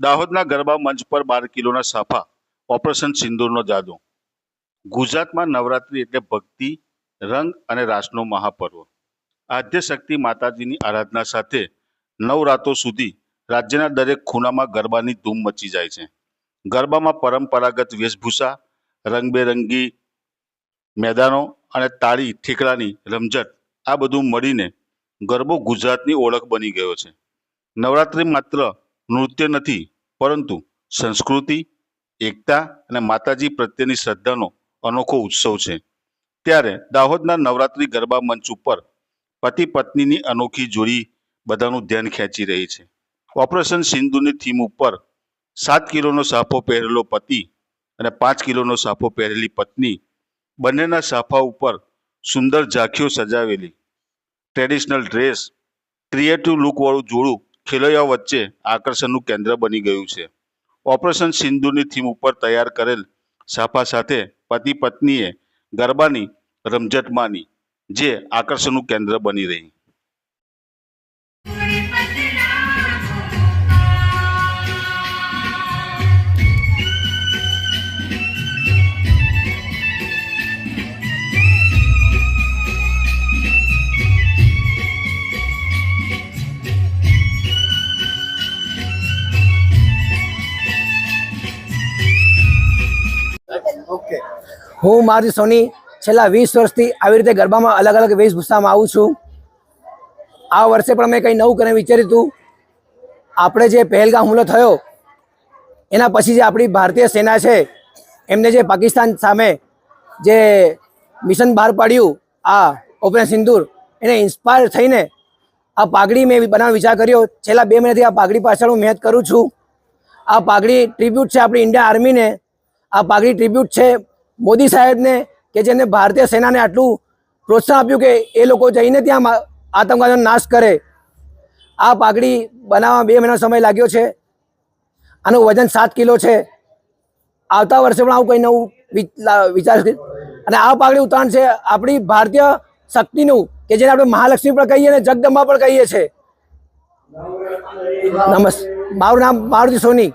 દાહોદના ગરબા મંચ પર બાર કિલોના સાફા, ઓપરેશન સિંદૂરનો જાદુ. ગુજરાતમાં નવરાત્રિ એટલે ભક્તિ, રંગ અને રાસનો મહાપર્વ. આદ્યશક્તિ માતાજીની આરાધના સાથે નવ રાતો સુધી રાજ્યના દરેક ખૂણામાં ગરબાની ધૂમ મચી જાય છે. ગરબામાં પરંપરાગત વેશભૂષા, રંગબેરંગી મેદાનો અને તાળી, ઠીકડાની રમઝટ, આ બધું મળીને ગરબો ગુજરાતની ઓળખ બની ગયો છે. નવરાત્રિ માત્ર નૃત્ય નથી, પરંતુ સંસ્કૃતિ, એકતા અને માતાજી પ્રત્યેની શ્રદ્ધાનો અનોખો ઉત્સવ છે. ત્યારે દાહોદના નવરાત્રિ ગરબા મંચ ઉપર પતિ પત્નીની અનોખી જોડી બધાનું ધ્યાન ખેંચી રહી છે. ઓપરેશન સિંધુની થીમ ઉપર સાત કિલોનો સાફો પહેરેલો પતિ અને પાંચ કિલોનો સાફો પહેરેલી પત્ની બંનેના સાફા ઉપર સુંદર ઝાંખીઓ સજાવેલી. ટ્રેડિશનલ ડ્રેસ, ક્રિએટિવ લુકવાળું જોડું ખેલૈયાઓ વચ્ચે આકર્ષણનું કેન્દ્ર બની ગયું છે. ઓપરેશન સિંધુની થીમ ઉપર તૈયાર કરેલ સાફા સાથે પતિ પત્નીએ ગરબાની રમઝટ માની, જે આકર્ષણનું કેન્દ્ર બની રહી. હું મારી સોની છેલ્લા વીસ વર્ષથી આવી રીતે ગરબામાં અલગ અલગ વેશભૂષામાં આવું છું. આ વર્ષે પણ મેં કંઈ નવું કરીને વિચાર્યું હતું. આપણે જે પહેલગામ હુમલો થયો, એના પછી જે આપણી ભારતીય સેના છે, એમને જે પાકિસ્તાન સામે જે મિશન બહાર પાડ્યું, આ ઓપરેશન સિંદૂર, એને ઇન્સ્પાયર થઈને આ પાઘડી મેં બનાવવાનો વિચાર કર્યો. છેલ્લા બે મહિનાથી આ પાઘડી પાછળ હું મહેનત કરું છું. આ પાઘડી ટ્રિબ્યુટ છે આપણી ઇન્ડિયન આર્મીને આ પાઘડી ટ્રિબ્યુટ છે મોદી સાહેબને કે જેને ભારતીય સેનાને આટલું પ્રોત્સાહન આપ્યું કે એ લોકો જઈને ત્યાં આતંકવાદનો નાશ કરે. આ પાઘડી બનાવવા બે મહિનાનો સમય લાગ્યો છે. આનું વજન સાત કિલો છે. આવતા વર્ષે પણ આવું કંઈ નવું વિચાર અને આ પાઘડી ઉત્તરાયણ છે આપણી ભારતીય શક્તિનું, કે જેને આપણે મહાલક્ષ્મી પણ કહીએ અને જગદંબા પણ કહીએ છીએ. નમસ્તે મારું નામ મારુતિ સોની.